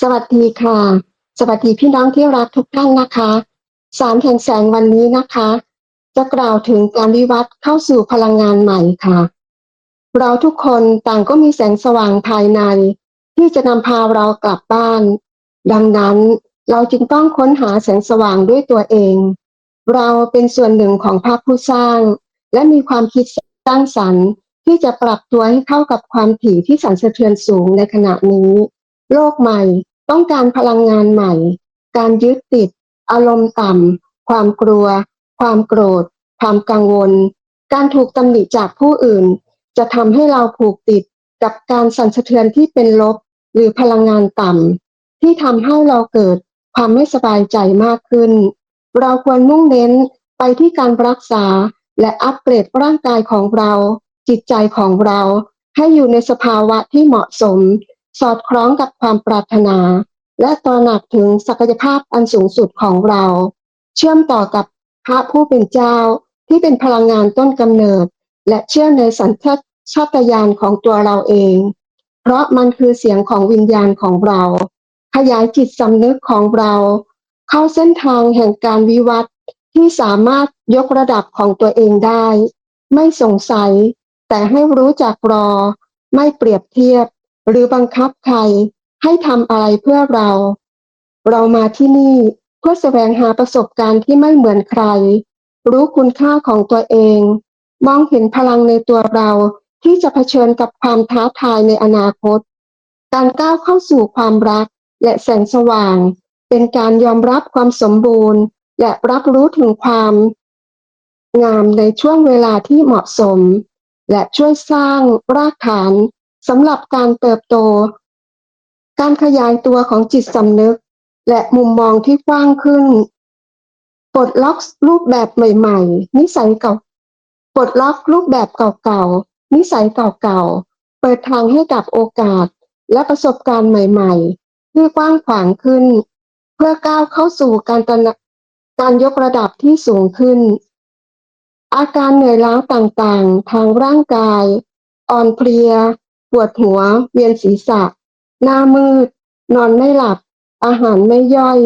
สวัสดีค่ะ สวัสดีพี่น้องที่รักทุกท่านนะคะ สารแห่งแสงวันนี้นะคะ จะกล่าวถึงการวิวัฒน์เข้าสู่พลังงานใหม่ค่ะ เราทุกคนต่างก็มีแสงสว่างภายใน ที่จะนำพาเรากลับบ้าน ดังนั้นเราจึงต้องค้นหาแสงสว่างด้วยตัวเอง เราเป็นส่วนหนึ่งของภาพผู้สร้าง และมีความคิดสร้างสรรค์ที่จะปรับตัวให้เข้ากับความถี่ที่สั่นสะเทือนสูงในขณะนี้ โลกใหม่ ต้องการพลังงานใหม่ การยึดติด อารมณ์ต่ำ ความกลัว ความโกรธ ความกังวล การถูกตำหนิจากผู้อื่น จะทำให้เราผูกติดกับการสั่นสะเทือนที่เป็นลบ หรือพลังงานต่ำที่ทำให้เราเกิดความไม่สบายใจมากขึ้น เราควรมุ่งเน้นไปที่การรักษาและอัปเกรดร่างกายของเรา จิตใจของเราให้อยู่ในสภาวะที่เหมาะสม สอดคล้องกับความปรารถนา และตระหนักถึงศักยภาพอันสูงสุดของเรา เชื่อมต่อกับพระผู้เป็นเจ้าที่เป็นพลังงานต้นกำเนิด และเชื่อในสัญชาตญาณของตัวเราเอง เพราะมันคือเสียงของวิญญาณของเรา ขยายจิตสำนึกของเรา เข้าเส้นทางแห่งการวิวัฒน์ที่สามารถยกระดับของตัวเองได้ ไม่สงสัย แต่ให้รู้จักรอ ไม่เปรียบเทียบ หรือบังคับใครให้ทำอะไรเพื่อเรา เรามาที่นี่เพื่อแสวงหาประสบการณ์ที่ไม่เหมือนใคร รู้คุณค่าของตัวเอง มองเห็นพลังในตัวเราที่จะเผชิญกับความท้าทายในอนาคต การก้าวเข้าสู่ความรักและแสงสว่าง เป็นการยอมรับความสมบูรณ์ และรับรู้ถึงความ งามในช่วงเวลาที่เหมาะสม และช่วยสร้างรากฐาน สำหรับการเติบโต การขยายตัวของจิตสำนึก และมุมมองที่กว้างขึ้น ปลดล็อกรูปแบบใหม่ ๆ นิสัยเก่า ปลดล็อกรูปแบบเก่าๆ นิสัยเก่าๆ เปิดทางให้กับโอกาสและประสบการณ์ใหม่ ๆ ที่กว้างขวางขึ้น เพื่อก้าวเข้าสู่การตระการยกระดับที่สูงขึ้น อาการเหนื่อยล้าต่างๆ ทางร่างกาย อ่อนเพลีย ปวดหัว เวียนศีรษะ หน้ามืด นอนไม่หลับ อาหารไม่ย่อย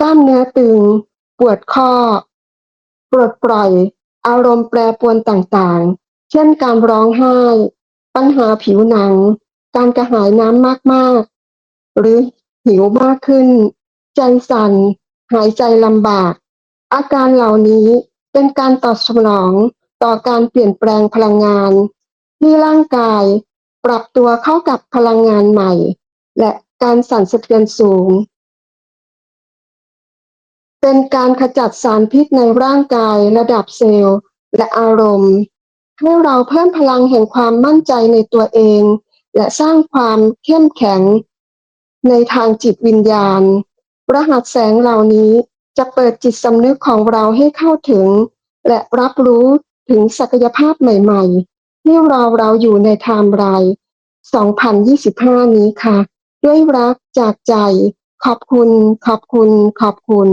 กล้ามเนื้อตึง ปวดข้อปลดปล่อย อารมณ์แปรปรวนต่างๆ เช่นการร้องไห้ ปัญหาผิวหนัง การกระหายน้ำมากๆ หรือหิวมากขึ้น ใจสั่น หายใจลำบาก อาการเหล่านี้เป็นการตอบสนองต่อการเปลี่ยนแปลงพลังงาน ที่ร่างกาย ปรับตัวเข้ากับพลังงานใหม่ และการสั่นสะเทือนสูง เป็นการขจัดสารพิษในร่างกายระดับเซลล์และอารมณ์ ให้เราเพิ่มพลังแห่งความมั่นใจในตัวเอง และสร้างความเข้มแข็ง ในทางจิตวิญญาณ รหัสแสงเหล่านี้จะเปิดจิตสำนึกของเราให้เข้าถึง และรับรู้ถึงศักยภาพใหม่ๆ ที่รอเราอยู่ในไทม์ไลน์ 2025 นี้ค่ะ ด้วยรักจากใจ ขอบคุณ ขอบคุณ ขอบคุณ